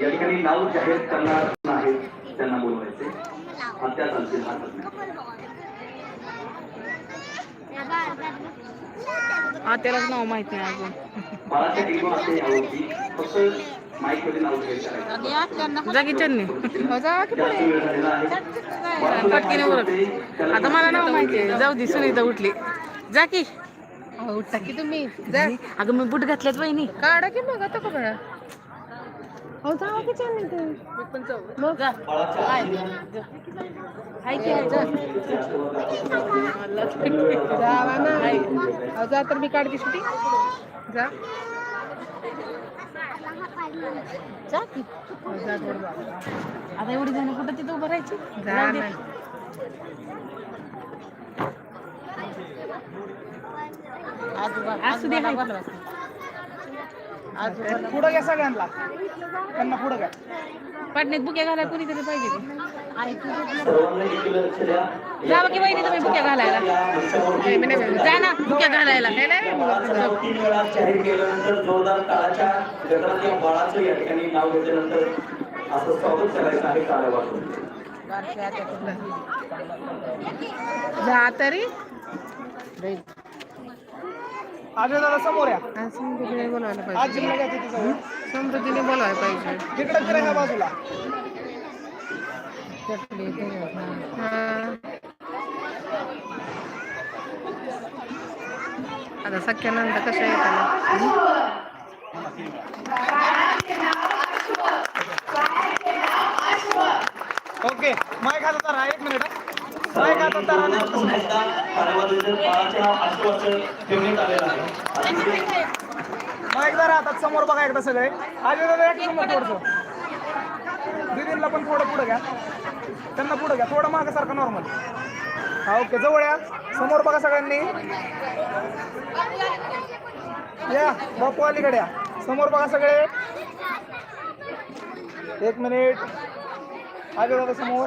या ठिकाणी नाव जाहीर करणार नाही त्यांना बोलवायचे. हत्या चालतील. हा त्यालाच नाव माहीत नाही अजून. बाळाच्या असे यावरती फक्त माईकमध्ये नाव जाहीर करायचं. जागी चन्नी. पटकीने आता मला नाव माहिती आहे. जाऊ दे सुनीता उठली. जा की. उठता की तुम्ही. जा. अगं मी बुट घातल्यात वहिनी. काढा की मग आता बघा. हो जावा की छान नाही ते मग जा बाळाच्या हाय की हाय, जा. जावा ना अहो, जा तर मी काढते सुटी जा जा की हो, जा थोडं जा. आता एवढी जण कुठं तिथं उभं राहायची जा जाऊ दे. ना आजोबा असू दे, आजोबाला हाय. बोलवा. आजोबाला पुढं घ्या सगळ्यांना. त्यांना पुढं घ्या. पाटण्यात बुक्या घालायला कोणीतरी पाहिजे? की जावं की वहिनी तुम्ही बुक्या घालायला. जा ना बुक्या घालायला. जोरदार बाळाचं या ठिकाणी नाव घेतल्यानंतर असं स्वागत करायचं आहे जा तरी. अजय दादा समोर या. आज समृद्धीने बोलवायला पाहिजे. आजीला घ्या तिथे. जवळ समृद्धीने बोलवायला पाहिजे. तिकडे फिरा ह्या बाजूला. हा. आता सख्यानंद कशा येतात ओके माईक हातात धरा एक मिनिट. माईक हातात आहे समोर बघा एकदा सगळे. आजी दादा एक समोर थोडस दिदींना पण थोडं पुढं घ्या. त्यांना पुढं घ्या. थोडं माग सारखं नॉर्मल हा ओके. जवळ या. समोर बघा सगळ्यांनी. या बापू अलीकडे या. समोर बघा सगळे. एक मिनिट आजी दादा समोर.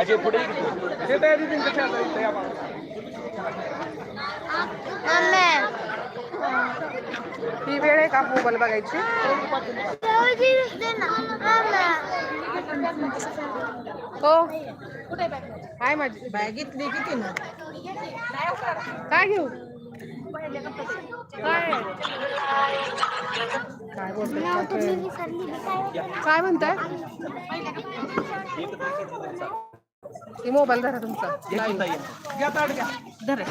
अजय तो हे तयारी त्यांच्या शाळा इथे या ही? ये बेड़े का फूल मोबाईल बघायची हो काय माझी बॅगेतली किती ना काय घेऊ काय काय बोलतो काय म्हणताय ही मोबाईल धरा तुमचा. घ्या ताट घ्या. धर.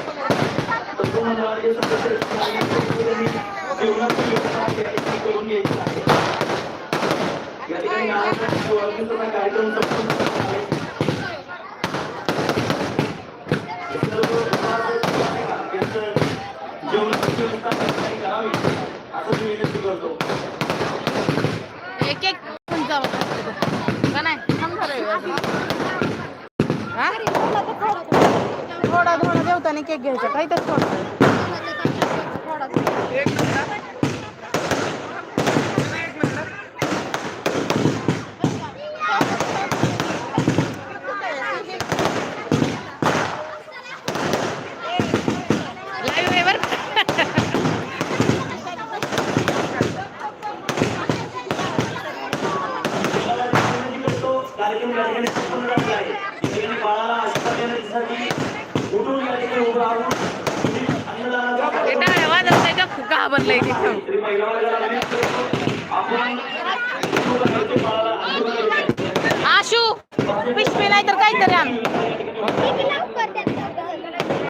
संपूर्ण वाढदिवसाचं जीवनातील योजना या ठिकाणी करून घ्यायची आहे. या ठिकाणी नावासाठी वाढदिवसाचा कार्यक्रम संपूर्ण झाला आहे. यांचं जेवणाची व्यवस्था त्या ठिकाणी करावी असं मी विनंती करतो एक एक पण जावं का नाही? थांब जरा. थोडा थोडा जेवताना केक घ्यायचा. काही तर थोडा एक मिनिट एक मिनिट लाईव्ह आहे बरं विनंती करतो कार्यक्रम या ठिकाणी संपन्न झालेला आहे या ठिकाणी बाळाला आशीर्वाद देण्यासाठी उठून या ठिकाणी उभं राहून तुम्ही अन्नदानाचा हे टाळ्या वाजवताय का घाबरलंय तिथं श्री महिला वर्गाला विनंती करतो आपण उठून राहायचं बाळाला आशीर्वाद द्यायचा. आशू पिशवी नाही तर काहीतरी आण